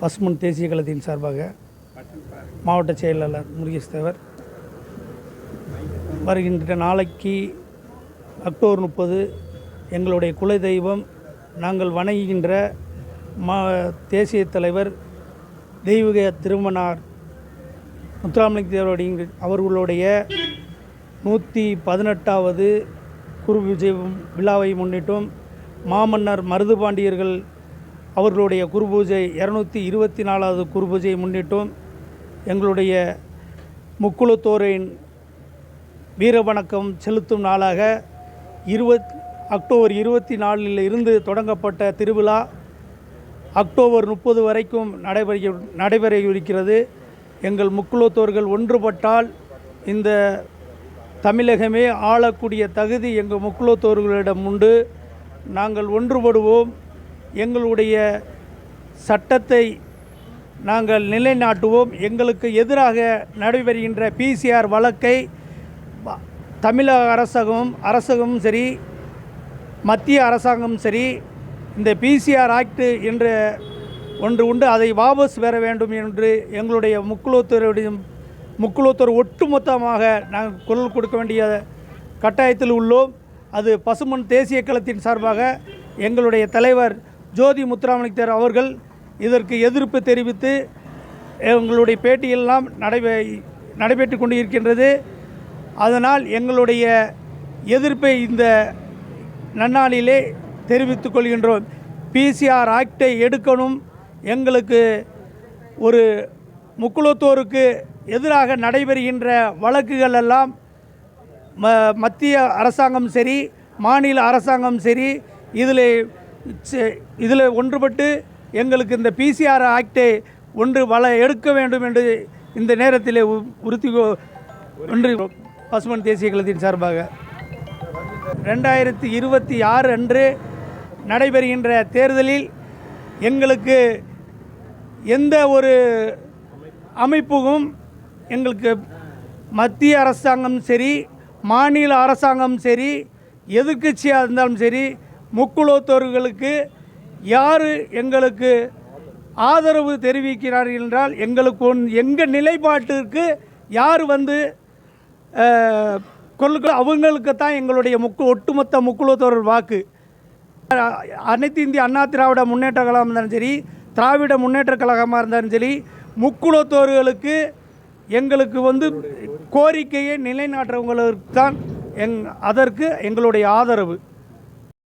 பசுமன் தேசிய கழகத்தின் சார்பாக மாவட்ட செயலாளர் முருகேஷ் தேவர் வருகின்ற நாளைக்கு அக்டோபர் முப்பது எங்களுடைய குல தெய்வம் நாங்கள் வணங்குகின்ற மா தேசிய தலைவர் தெய்வீக திருமணார் முத்துராமலிங்க தேவருடைய அவர்களுடைய நூற்றி பதினெட்டாவது குரு விஜயம் விழாவை முன்னிட்டும் மாமன்னர் மருதுபாண்டியர்கள் அவர்களுடைய குரு பூஜை இரநூத்தி இருபத்தி நாலாவது குரு பூஜையை முன்னிட்டும் எங்களுடைய முக்குளத்தோரின் வீர வணக்கம் செலுத்தும் நாளாக இருபத் அக்டோபர் இருபத்தி நாலில் இருந்து தொடங்கப்பட்ட திருவிழா அக்டோபர் முப்பது வரைக்கும் நடைபெற நடைபெற இருக்கிறது எங்கள் முக்குலத்தோர்கள் ஒன்றுபட்டால் இந்த தமிழகமே ஆளக்கூடிய தகுதி எங்கள் முக்குலத்தோர்களிடம் உண்டு. நாங்கள் ஒன்றுபடுவோம். எங்களுடைய சட்டத்தை நாங்கள் நிலைநாட்டுவோம். எங்களுக்கு எதிராக நடைபெறுகின்ற பிசிஆர் வழக்கை தமிழக அரசாங்கமும் அரசாங்கமும் சரி மத்திய அரசாங்கமும் சரி இந்த பிசிஆர் ஆக்டு என்ற ஒன்று உண்டு. அதை வாபஸ் பெற வேண்டும் என்று எங்களுடைய முக்குலத்தோருடைய முக்குலத்தோர் ஒட்டுமொத்தமாக நாங்கள் குரல் கொடுக்க வேண்டிய கட்டாயத்தில் உள்ளோம். அது பசுமன் தேசிய களத்தின் சார்பாக எங்களுடைய தலைவர் ஜோதி முத்துராமலிங்கர் அவர்கள் இதற்கு எதிர்ப்பு தெரிவித்து எங்களுடைய பேட்டியெல்லாம் நடைபெ நடைபெற்று கொண்டு இருக்கின்றது அதனால் எங்களுடைய எதிர்ப்பை இந்த நன்னாளிலே தெரிவித்துக் கொள்கின்றோம். பிசிஆர் ஆக்டை எடுக்கணும். எங்களுக்கு ஒரு முக்குலத்தோருக்கு எதிராக நடைபெறுகின்ற வழக்குகள் எல்லாம் ம மத்திய அரசாங்கம் சரி மாநில அரசாங்கம் சரி இதில் இதில் ஒன்றுபட்டு எங்களுக்கு இந்த பிசிஆர் ஆக்டை ஒன்று வள எடுக்க வேண்டும் என்று இந்த நேரத்தில் உ- உறுதி ஒன்று பசுமன் தேசிய கழகத்தின் சார்பாக. ரெண்டாயிரத்தி இருபத்தி ஆறு அன்று நடைபெறுகின்ற தேர்தலில் எங்களுக்கு எந்த ஒரு அமைப்புக்கும் எங்களுக்கு மத்திய அரசாங்கம் சரி மாநில அரசாங்கம் சரி எதிர்கட்சியாக இருந்தாலும் சரி முக்குலத்தோர்களுக்கு யார் எங்களுக்கு ஆதரவு தெரிவிக்கிறார்கள் என்றால் எங்களுக்கு ஒன் எங்கள் நிலைப்பாட்டிற்கு யார் வந்து அஹ், அவங்களுக்கு தான் எங்களுடைய முக்கு ஒட்டுமொத்த முக்குலத்தோர் வாக்கு. அனைத்து இந்திய அண்ணா திராவிட முன்னேற்ற கழகமாக இருந்தாலும் சரி திராவிட முன்னேற்ற கழகமாக இருந்தாலும் சரி முக்குலத்தோர்களுக்கு எங்களுக்கு வந்து கோரிக்கையை நிலைநாட்டுறவங்களுக்கு தான் எங் அதற்கு எங்களுடைய ஆதரவு.